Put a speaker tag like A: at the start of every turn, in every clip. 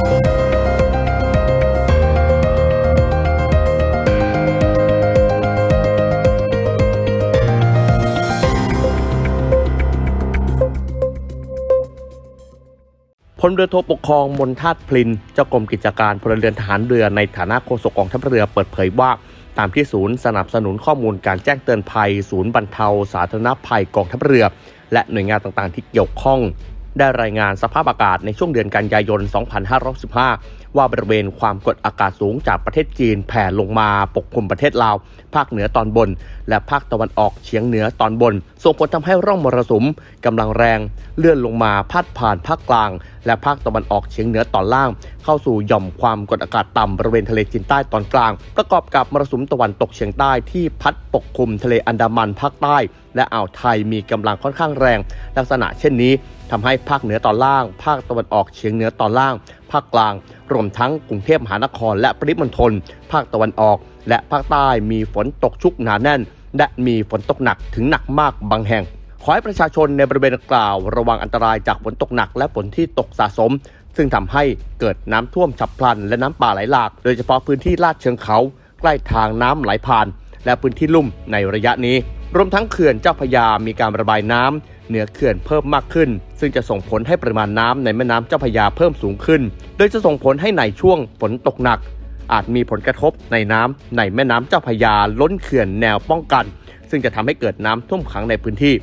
A: พลเรือโทปกครองมนทาตพลิน เจ้ากรมกิจการพลเรือนทหารเรือในฐานะโฆษกกองทัพเรือเปิดเผยว่า ตามที่ศูนย์สนับสนุนข้อมูลการแจ้งเตือนภัย ศูนย์บรรเทา สาธารณภัยกองทัพเรือ และหน่วยงานต่างๆที่เกี่ยวข้อง ได้รายงานสภาพอากาศในช่วงเดือนกันยายน 2515 ว่าบริเวณความกดอากาศสูงจากประเทศจีนแผ่ลงมาปกคลุมประเทศลาว ภาคเหนือตอนบน และภาคตะวันออกเฉียงเหนือตอนบน ส่งผลทำให้ร่องมรสุมกำลังแรง เลื่อนลงมาพาดผ่านภาคกลาง และภาคตะวันออกเฉียงเหนือตอนล่าง เข้าสู่หย่อมความกดอากาศต่ำบริเวณทะเลจีนใต้ตอนกลาง ประกอบกับมรสุมตะวันตกเฉียงใต้ที่พัดปกคลุมทะเลอันดามันภาคใต้ และอ่าวไทยมีกำลังค่อนข้างแรง ลักษณะเช่นนี้ทำให้ภาคเหนือตอนล่าง ภาคตะวันออกเฉียงเหนือตอนล่าง ภาคกลาง รวมทั้งกรุงเทพมหานคร และปริมณฑลภาคตะวันออก และภาคใต้มีฝนตกชุกหนาแน่น และมีฝนตกหนักถึงหนักมากบางแห่ง ขอให้ประชาชนในบริเวณกล่าว ระวังอันตรายจากฝนตกหนักและฝนที่ตกสะสม ซึ่งทำให้เกิดน้ำท่วมฉับพลัน และน้ำป่าไหลหลาก โดยเฉพาะพื้นที่ลาดเชิงเขา ใกล้ทางน้ำไหลผ่าน และพื้นที่ลุ่มในระยะนี้ รวมทั้งเขื่อนเจ้าพยามีการระบายน้ำเหนือเขื่อนเพิ่มมากขึ้น ซึ่งจะส่งผลให้ปริมาณน้ำในแม่น้ำเจ้าพยาเพิ่มสูงขึ้น โดยจะส่งผลให้ในช่วงฝนตกหนัก อาจมีผลกระทบในน้ำในแม่น้ำเจ้าพยาล้นเขื่อนแนวป้องกัน ซึ่งจะทำให้เกิดน้ำท่วมขังในพื้นที่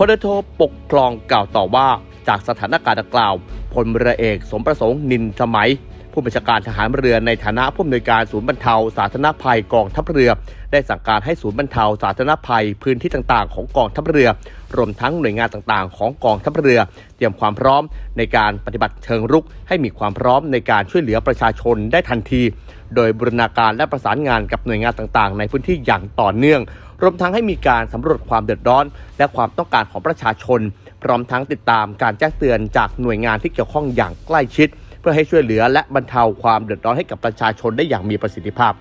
A: พลโทปกครองกล่าวต่อว่าจากสถานการณ์ดังกล่าวพลเรือเอกสมประสงค์นินสมัย ผู้บัญชาการทหารเรือในฐานะผู้อำนวยการศูนย์บรรเทา สาธารณภัยกองทัพเรือ ได้สั่งการให้ศูนย์บรรเทา สาธารณภัยพื้นที่ต่างๆ ของกองทัพเรือ รวมทั้งหน่วยงานต่างๆ ของกองทัพเรือ เตรียมความพร้อมในการปฏิบัติเชิงรุก ให้มีความพร้อมในการช่วยเหลือประชาชนได้ทันที โดยบูรณาการและประสานงานกับหน่วยงานต่างๆ ในพื้นที่อย่างต่อเนื่อง รวมทั้งให้มีการสำรวจความเดือดร้อน และความต้องการของประชาชน พร้อมทั้งติดตามการแจ้งเตือนจากหน่วยงานที่เกี่ยวข้องอย่างใกล้ชิด เพื่อให้ช่วยเหลือและบรรเทาความเดือดร้อนให้กับประชาชนได้อย่างมีประสิทธิภาพ